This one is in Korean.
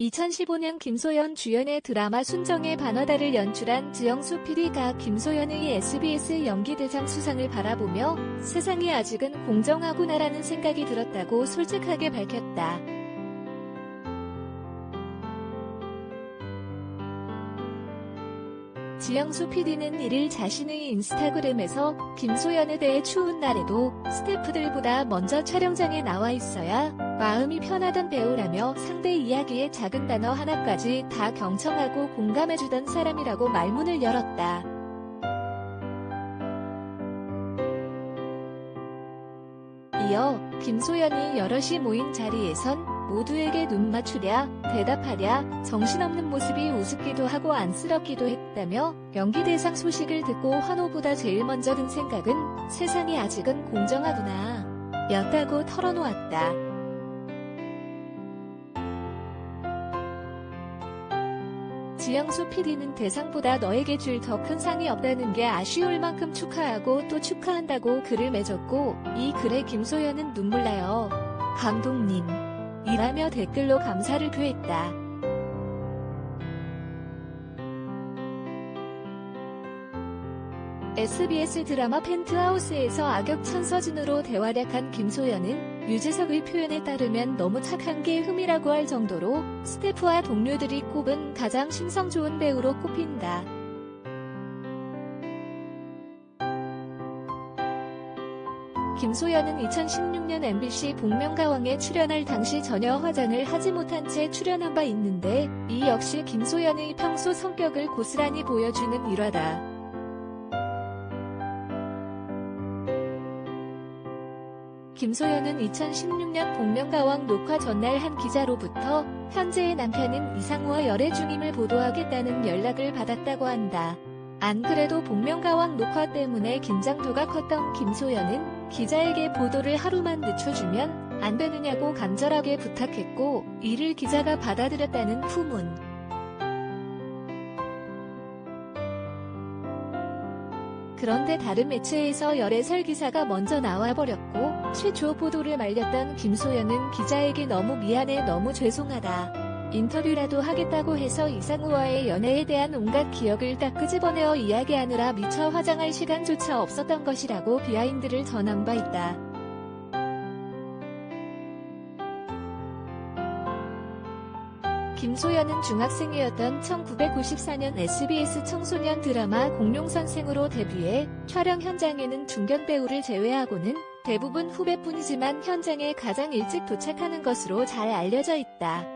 2015년 김소연 주연의 드라마 순정의 반화다를 연출한 지영수 PD가 김소연의 SBS 연기대상 수상을 바라보며 세상이 아직은 공정하구나라는 생각이 들었다고 솔직하게 밝혔다. 지영수 PD는 이를 자신의 인스타그램에서 김소연에 대해 추운 날에도 스태프들보다 먼저 촬영장에 나와 있어야 마음이 편하던 배우라며 상대 이야기의 작은 단어 하나까지 다 경청하고 공감해주던 사람이라고 말문을 열었다. 이어 김소연이 여럿이 모인 자리에선 모두에게 눈 맞추랴, 대답하랴, 정신없는 모습이 우습기도 하고 안쓰럽기도 했다며 연기대상 소식을 듣고 환호보다 제일 먼저 든 생각은 세상이 아직은 공정하구나. 였다고 털어놓았다. 지영수 PD는 대상보다 너에게 줄 더 큰 상이 없다는 게 아쉬울 만큼 축하하고 또 축하한다고 글을 맺었고 이 글에 김소연은 눈물 나요. 감독님. 이라며 댓글로 감사를 표했다. SBS 드라마 펜트하우스에서 악역 천 서진으로 대활약한 김소연은 유재석의 표현에 따르면 너무 착한 게 흠이라고 할 정도로 스태프와 동료들이 꼽은 가장 심성 좋은 배우로 꼽힌다. 김소연은 2016년 MBC 복면가왕에 출연할 당시 전혀 화장을 하지 못한 채 출연한 바 있는데 이 역시 김소연의 평소 성격을 고스란히 보여주는 일화다. 김소연은 2016년 복면가왕 녹화 전날 한 기자로부터 현재의 남편인 이상우와 열애 중임을 보도하겠다는 연락을 받았다고 한다. 안 그래도 복면가왕 녹화 때문에 긴장도가 컸던 김소연은 기자에게 보도를 하루만 늦춰주면 안 되느냐고 간절하게 부탁했고 이를 기자가 받아들였다는 후문. 그런데 다른 매체에서 열애설 기사가 먼저 나와버렸고 최초 보도를 말렸던 김소연은 기자에게 너무 미안해 너무 죄송하다. 인터뷰라도 하겠다고 해서 이상우와의 연애에 대한 온갖 기억을 딱 끄집어내어 이야기하느라 미처 화장할 시간조차 없었던 것이라고 비하인드를 전한 바 있다. 김소연은 중학생이었던 1994년 SBS 청소년 드라마 공룡선생으로 데뷔해 촬영 현장에는 중견 배우를 제외하고는 대부분 후배뿐이지만 현장에 가장 일찍 도착하는 것으로 잘 알려져 있다.